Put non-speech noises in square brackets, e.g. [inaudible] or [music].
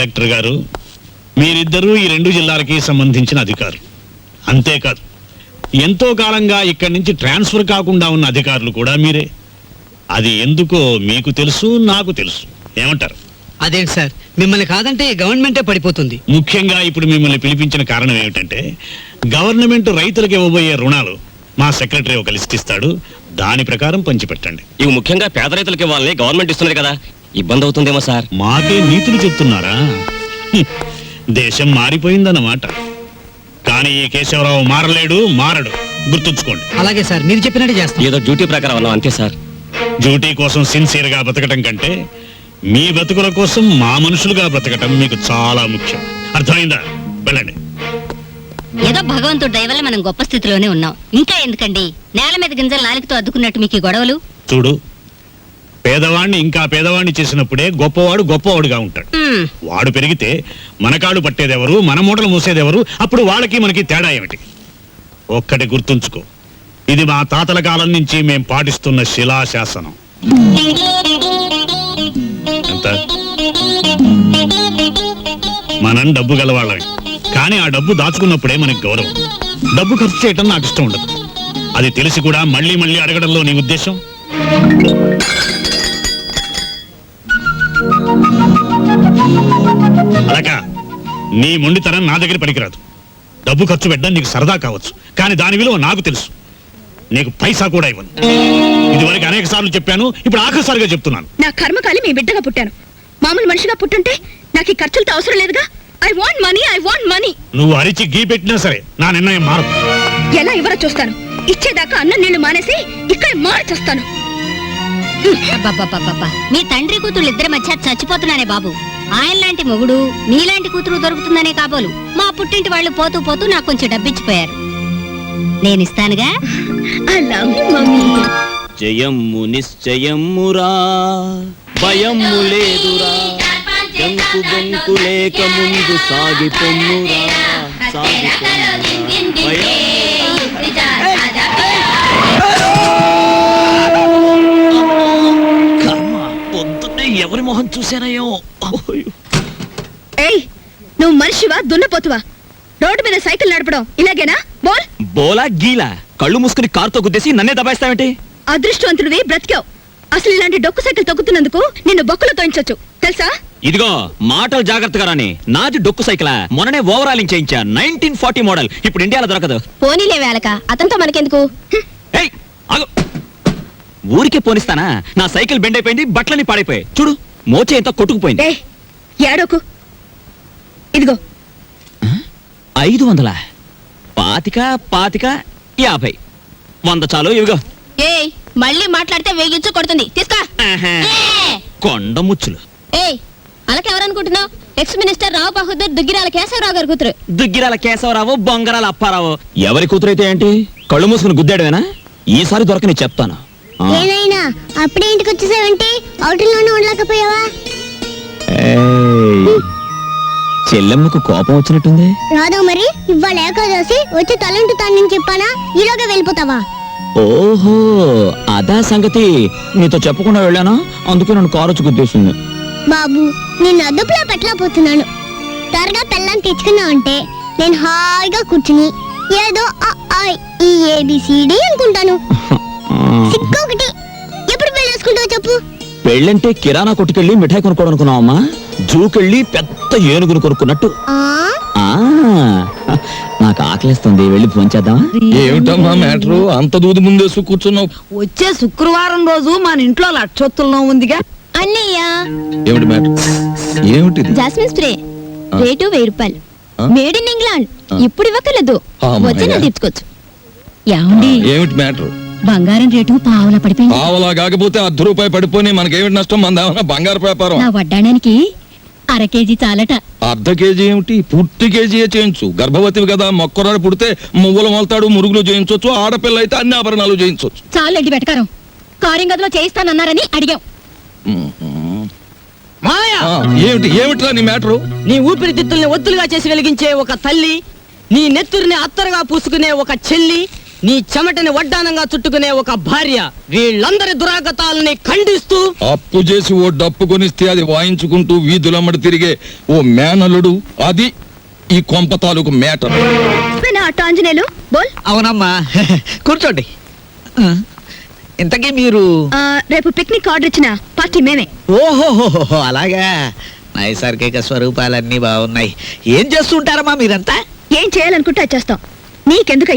Collector గారు మీరిద్దరూ ఈ రెండు జిల్లాలకి సంబంధించిన అధికారులు. అంతేకాదు ఎంతో కాలంగా ఇక్కడి నుంచి ట్రాన్స్ఫర్ కాకుండా ఉన్న అధికారులు కూడా మీరే. అది ఎందుకో మీకు తెలుసు నాకు తెలుసు. ఏమంటారు? అదేంటి సార్ మిమ్మల్ని కాదంటే ఈ గవర్నమెంటే పడిపోతుంది. ముఖ్యంగా ఇప్పుడు మిమ్మల్ని పిలిపించిన కారణం ఏమిటంటే గవర్నమెంట్ రైతులకు ఇవ్వబోయే రుణాలు మా సెక్రటరీ ఒక లిస్ట్ ఇస్తాడు. దాని ప్రకారం పంచిపెట్టండి. ఇవి ముఖ్యంగా పేద రైతులకి ఇవ్వాలని గవర్నమెంట్ ఇస్తున్నది కదా. ఇబ్బంది అవుతుందేమో సార్. మాకే నీతులు చెప్తున్నారా? హ్మ్. దేశం మారిపోయిందన్నమాట. కానీ ఈ కేశవరావు మారలేడు మారడు. గుర్తుంచుకోండి. అలాగే సార్ మీరు చెప్పినట్టు చేస్తాం. ఏదో డ్యూటీ ప్రకారం అన్నాం అంతే సార్. డ్యూటీ కోసం సిన్సియర్గా బతకటం కంటే మీ బతుకుల కోసం మా మనుషులుగా బ్రతకటం మీకు చాలా ముఖ్యం. అర్థమైందా? వెళ్ళండి. ఏదో భగవంతుడు దయ వల్ల మనం గొప్ప స్థితిలోనే ఉన్నాం. ఇంకా ఎందుకండి? నేల మీద గింజలు నాలుగుతో అద్దుకున్నట్టు మీకు ఈ గొడవలు? చూడు పేదవాణ్ణి ఇంకా పేదవాణ్ణి చేసినప్పుడే గొప్పవాడు గొప్పవాడుగా ఉంటాడు. వాడు పెరిగితే మన కాళ్ళు పట్టేదెవరు మన మూటలు మూసేదెవరు అప్పుడు వాళ్ళకి మనకి తేడా ఏమిటి? ఒక్కటి గుర్తుంచుకో. ఇది మా తాతల కాలం నుంచి మేం పాటిస్తున్న శిలాశాసనం. ఎంత? మనం డబ్బు గలవాళ్ళమే. కానీ ఆ డబ్బు దాచుకున్నప్పుడే మనకి గౌరవం. డబ్బు ఖర్చు చేయటం నాకు ఇష్టం ఉండదు. అది తెలిసి కూడా మళ్ళీ మళ్ళీ అడగడంలో నీ ఉద్దేశం? నీ మొండితనం నా దగ్గర పనికిరాదు. డబ్బు ఖర్చు పెట్టడం నీకు సరదా కావచ్చు కానీ దాని విలువ నాకు తెలుసు. నీకు పైసా కూడా ఇవ్వను. ఇదివరకు అనేక సార్లు చెప్పాను ఇప్పుడు ఆఖరిసారిగా చెప్తున్నాను. నా కర్మకాలి మీ బిడ్డగా పుట్టాను. మామూలు మనిషిగా పుట్టుంటే నాకు ఈ ఖర్చులతో అవసరం లేదుగా? I want money I want money నువ్వు అరిచి గీ పెట్టినా సరే నా నిర్ణయం మారదు. ఎలా ఇవ్వరో చూస్తాను ఇచ్చేదాకా అన్నం నీళ్ళు మానేసి ఇక్కడ మార్చేస్తాను. అబ్బబ్బబ్బబ్బబ్బా. మీ తండ్రి కూతురు ఇద్దరి మధ్య చచ్చిపోతున్నానే బాబు. ఆయన లాంటి మొగుడు నీలాంటి కూతురు దొరుకుతుందనే కాబోలు. మా పుట్టింటి వాళ్ళు పోతూ పోతూ నాకు కొంచెం డబ్బిచ్చిపోయారు. నేనిస్తానుగా? I love you mummy. జయమ్ము నిశ్చయమ్మురా భయమ్ము లేదురా గంకు గొంకు లేక ముందు సాగి పొమ్మురా సాగి పొమ్మురా భయం. పొద్దున్నే ఎవరి మొహం చూశానయ్యో? ఏయ్ నువ్వు మనిషివా దున్నపోతువా? రోడ్డు మీద సైకిల్ నడపడం ఇలాగేనా? బోల్. బోలా గీలా. కళ్ళు మూసుకుని కారుతో గుద్దేసి నన్నే దబాయిస్తావేంటి? అదృష్టవంతుడివి బ్రతికావు. అసలు ఇలాంటి డొక్కు సైకిల్ తొక్కుతున్నందుకు నిన్ను బొక్కలు తోయించొచ్చు. తెలుసా? ఇదిగో మాటలు జాగ్రత్తగా రాని నాది డొక్కు సైకిల్ మొన్ననే ఓవరాలింగ్ చేయించా నైన్టీన్ ఫార్టీ మోడల్. ఇప్పుడు ఇండియాలో దొరకదు. పోనీలే వేళక అతనితో మనకెందుకు? ఏయ్ ఆగు. ఊరికే పోనిస్తానా? నా సైకిల్ బెండ్ అయిపోయింది బట్టలని పాడైపోయాయి. చూడు. మోచే ఎంత కొట్టుకుపోయింది. ఏ ఏడోకు. ఇదిగో. ఐదు వందల? పాతిక పాతిక యాభై. వంద చాలు ఇవిగో. ఏయ్ మళ్ళీ మాట్లాడితే వేగించు కొడుతుంది. తీసుకో. ఏ! కొండ ముచ్చులు. ఏయ్ అలాకెవరనుకుంటున్నావు? ఎక్స్ మినిస్టర్ రావు బహదూర్ దుగ్గిరాల కేశవరావు గారి కూతురు. దుగ్గిరాల కేశవరావు బొంగరాల అప్పారావు. ఎవరి కూతురైతే ఏంటి? కళ్ళు మూసుకుని గుద్దాడమేనా ఈసారి దొరకని చెప్తాను. అప్పుడే ఇంటికి వచ్చేసావంటే అవుటింగ్లోనే ఉండలేకపోయావా? చెల్లెమ్మకు కోపం వచ్చినట్టుంది? రాదు మరి ఇవాళ వచ్చి తలంటు తానని చెప్పానా? ఈలోగా వెళ్ళిపోతావా? ఓహో అదా సంగతి. నీతో చెప్పకుండా వెళ్ళానా? అందుకే నన్ను కారు వచ్చి గుద్దేసింది. బాబు నిన్ను అదుపులో పెట్టలేకపోతున్నాను. త్వరగా పెళ్ళాన్ని తెచ్చుకున్నావు అంటే నేను హాయిగా కూర్చుని ఏదో ఈ ఏబిసిడి అనుకుంటాను. [laughs] పెళ్ళంటే కిరాణా కొట్టుకెళ్ళి మిఠాయి కొనుక్కోవడం అనుకున్నావమ్మా జూకెళ్ళి పెద్ద ఏనుగును కొనుక్కున్నట్టు. ఆ? ఆ నాకు ఆకలిస్తుంది. వెళ్ళి ఫోన్ ఏమిటమ్మా మ్యాటరు? అంత దూది ముందేసు కూర్చున్నావు. వచ్చే శుక్రవారం రోజు మన ఇంట్లో లక్షొత్తుల్లో ఉందిగా. అన్నయ్య. ఏమిటి మ్యాటర్? ఏమిటిది? Jasmine spray. రేటు వెయ్యి రూపాయలు. ఆ? Made in England. ఇప్పుడు ఇవ్వకలేదు. వచ్చిన తీర్చుకోవచ్చు. ఏమిటి మ్యాటర్? బంగారం రేటు పావులా పడిపోయింది. పావలా కాకపోతే అర్ధ రూపాయి పడిపోయి మనకేమిటి నష్టం? మన బంగారు వ్యాపారం. నా వడ్డాడానికి అర కేజీ చాలట. అర్ధ కేజీ ఏమిటి? పూర్తి కేజీయే చేయించు. గర్భవతివి కదా మొక్కరాడు పుడితే మువ్వలు మొలతాడు మురుగులు చేయించవచ్చు ఆడపిల్ల అయితే అన్ని ఆభరణాలు చేయించవచ్చు చాలండి వెటకారం. కారింగ్ గదిలో చేయిస్తానన్నారని అడిగాం. మాయా ఏమిటి? ఏమిట్రా నీ మ్యాటరు? నీ ఊపిరితిత్తుల్ని ఒత్తులుగా చేసి వెలిగించే ఒక తల్లి నీ నెత్తురిని అత్తరుగా పూసుకునే ఒక చెల్లి నీ చెమటని వడ్డానంగా చుట్టుకునే ఒక భార్య వీళ్ళందరి దురాగతాలని ఖండిస్తూ అప్పు చేసి ఓ డప్పు కొనిస్తే అది వాయించుకుంటూ వీధులమ్మడి తిరిగే ఓ మేనలుడు. అది ఈ కొంప తాలూకు అట్ట ఆంజనేయులు? బోల్. అవునమ్మా. కూర్చోండి. ఇంతకీ మీరు ఆ, రేపు పిక్నిక్ ఆర్డర్ ఇచ్చిన పార్టీ మేమే. ఓహోహోహో అలాగా. నైసర్గిక స్వరూపాలన్నీ బాగున్నాయి. ఏం చేస్తుంటారమ్మా మీరంతా? ఏం చేయాలనుకుంటే అది చేస్తాం. నీకెందుకు